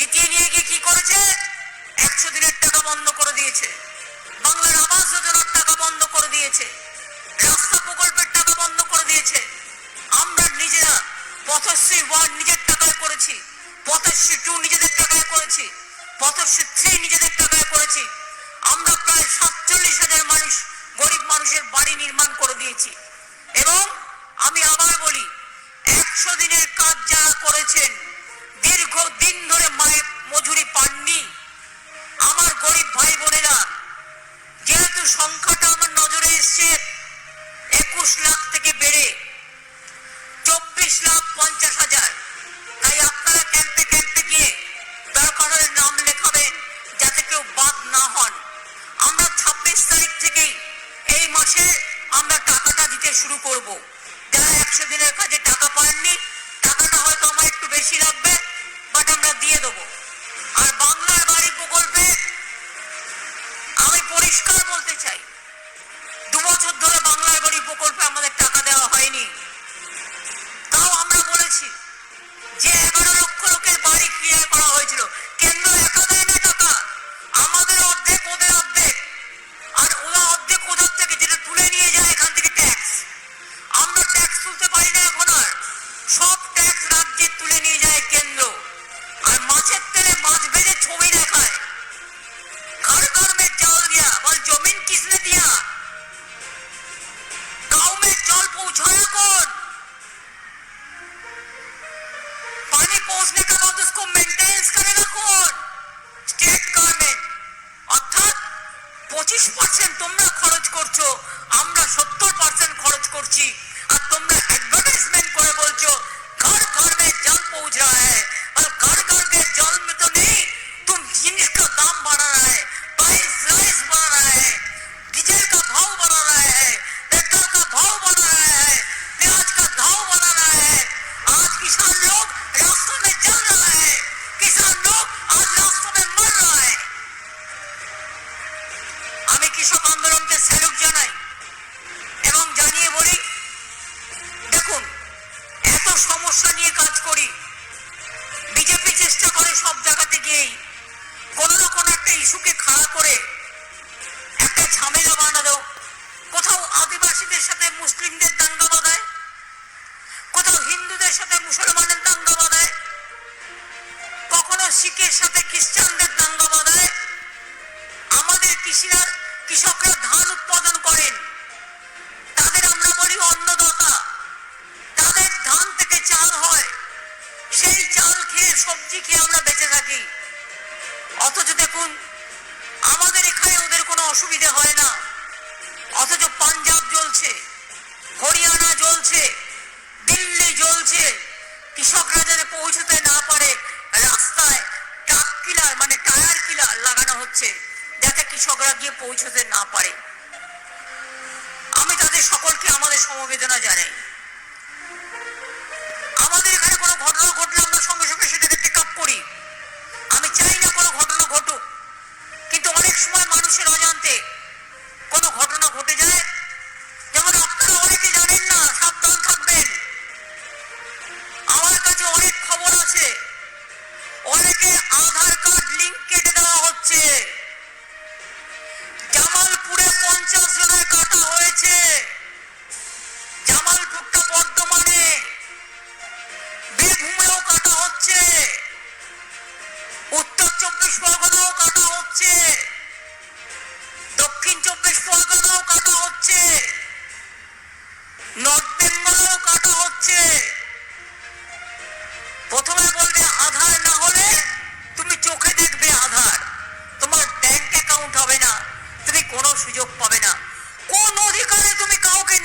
জিতিয়ে নিয়ে গিয়ে কি করেছে? একশো দিনের টাকা বন্ধ করে দিয়েছে। বাংলার আবাস যোজনার টাকা বন্ধ করে দিয়েছে। রাস্তা প্রকল্পের টাকা বন্ধ করে দিয়েছে। আমরা নিজেরা পথশ্রী ওয়ান নিজের টাকায় করেছি। পথশ্রী টু নিজেদের টাকায় করেছি। পথশ্রী থ্রি নিজেদের টাকায় করেছি। আমরা প্রায় সাতচল্লিশ হাজার মানুষ, গরিব মানুষের বাড়ি নির্মাণ করে দিয়েছি। এবং আমি আবার বলি, একশো দিনের কাজ যারা করেছেন Yeah. पहुंचने का रोड उसको मेंटेनेंस करेगा স্টেট গভর্নমেন্ট অর্থাৎ পঁচিশ পার্সেন্ট তোমরা খরচ করছ আমরা সত্তর পার্সেন্ট খরচ করছি ইউকের সাথে খ্রিস্টানদের দাঙ্গা বাঁধায় আমাদের কৃষিরা কৃষকরা ধান উৎপাদন করেন। তাদের আমরা বলি অন্নদাতা, তাদের ধান থেকে চাল হয়। সেই চাল খেয়ে, সবজি খেয়ে আমরা বেঁচে থাকি। অথচ দেখুন, আমাদের এখানে ওদের কোনো অসুবিধে হয় না। অথচ পাঞ্জাব জ্বলছে, হরিয়ানা জ্বলছে, দিল্লি জ্বলছে। কৃষকরা যেন পৌঁছতে না পারে চাপই লাগানো হচ্ছে, যাতে কৃষকরা গিয়ে পৌঁছতে না পারে। আমি তাদের সকলকে আমাদের সমবেদনা জানাই। আমাদের এখানে কোনো ঘটনা ঘটলে আমরা সঙ্গে সঙ্গে সেটাকে টেক আপ করি। আমি চাই না কোনো ঘটনা ঘটুক, কিন্তু অনেক সময় মানুষের অজান্তে সুযোগ পাবে না। কোন অধিকারে তুমি কাউকে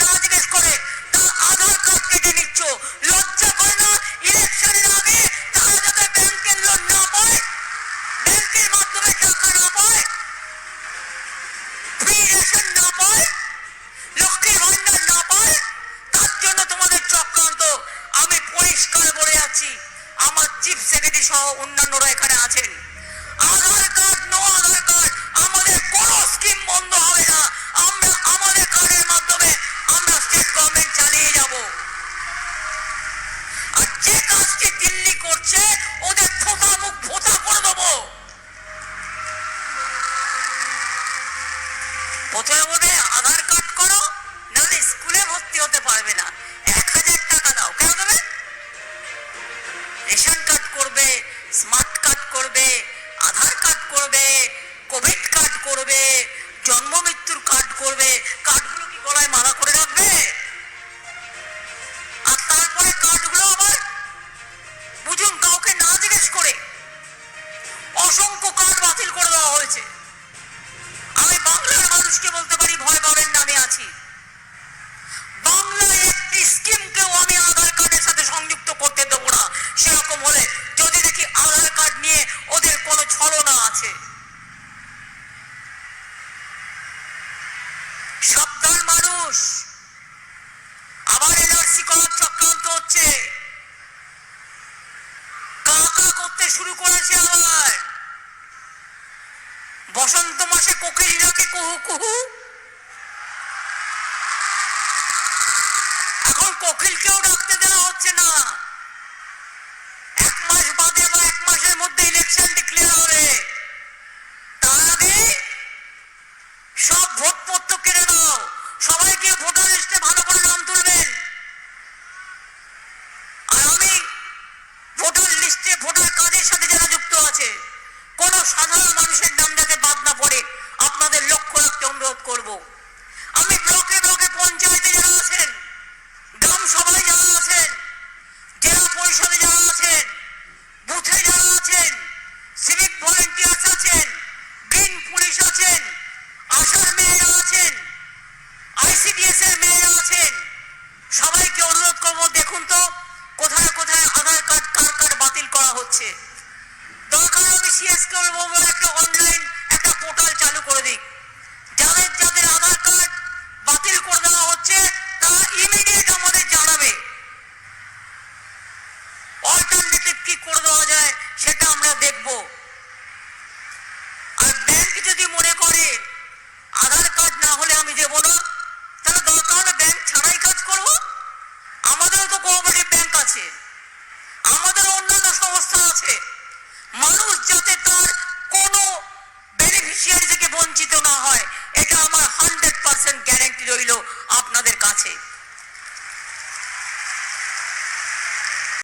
প্রথমে বলে আধার কার্ড করো? নাহলে স্কুলে ভর্তি হতে পারবে না। বসন্ত মাসে কোকিল ডাকে কুহু কুহু? এখন কোকিলকেও ডাকতে দেওয়া হচ্ছে না। এক মাস বাদে বা এক মাসের মধ্যে ইলেকশন ডিক্লেয়ার হবে। তার আগে সব ভোটপত্র কেড়ে দাও সবাই গিয়ে ভোটার লিস্টে ভালো করে নাম তুলবেন। আর আমি ভোটার লিস্টে ভোটার কাজের সাথে যারা যুক্ত আছে, কোন সাধারণ মানুষের অনুরোধ করব। আমি ব্লকে ব্লকে পঞ্চায়েতে যারা আছেন, গ্রাম সভায় যারা আছেন, জেলা পরিষদে যারা আছেন, বুথে যারা আছেন সিভিক ভলেন্টিয়ার্স আছেন গ্রিন পুলিশ আছেন আশার মেয়েরা আছেন আইসিডিএস এর মেয়েরা আছেন, সবাইকে অনুরোধ করব, দেখুন তো কোথায় কোথায় আধার কার্ড, কার কার্ড বাতিল করা হচ্ছে। দরকার আমি সিএস করব একটা অনলাইন একটা পোর্টাল চালু করে দিক। যাদের যাদের আধার কার্ড বাতিল করে দেওয়া হচ্ছে, তারা ইমিডিয়েট আমাদের জানাবে। অল্টারনেটিভ কি করে দেওয়া যায়, সেটা আমরা দেখব। আর ব্যাংক যদি মনে করে, আধার কার্ড না হলে আমি দেব না, তাহলে দরকার হলে ব্যাংক ছাড়াই কাজ করব। আমাদেরও তো কোঅপারেটিভ ব্যাংক আছে। আমাদের অন্যান্য সংস্থা আছে। মানুষ যাতে তার কোনো বেনিফিশিয়ারি থেকে বঞ্চিত না হয় রইল আপনাদের কাছে।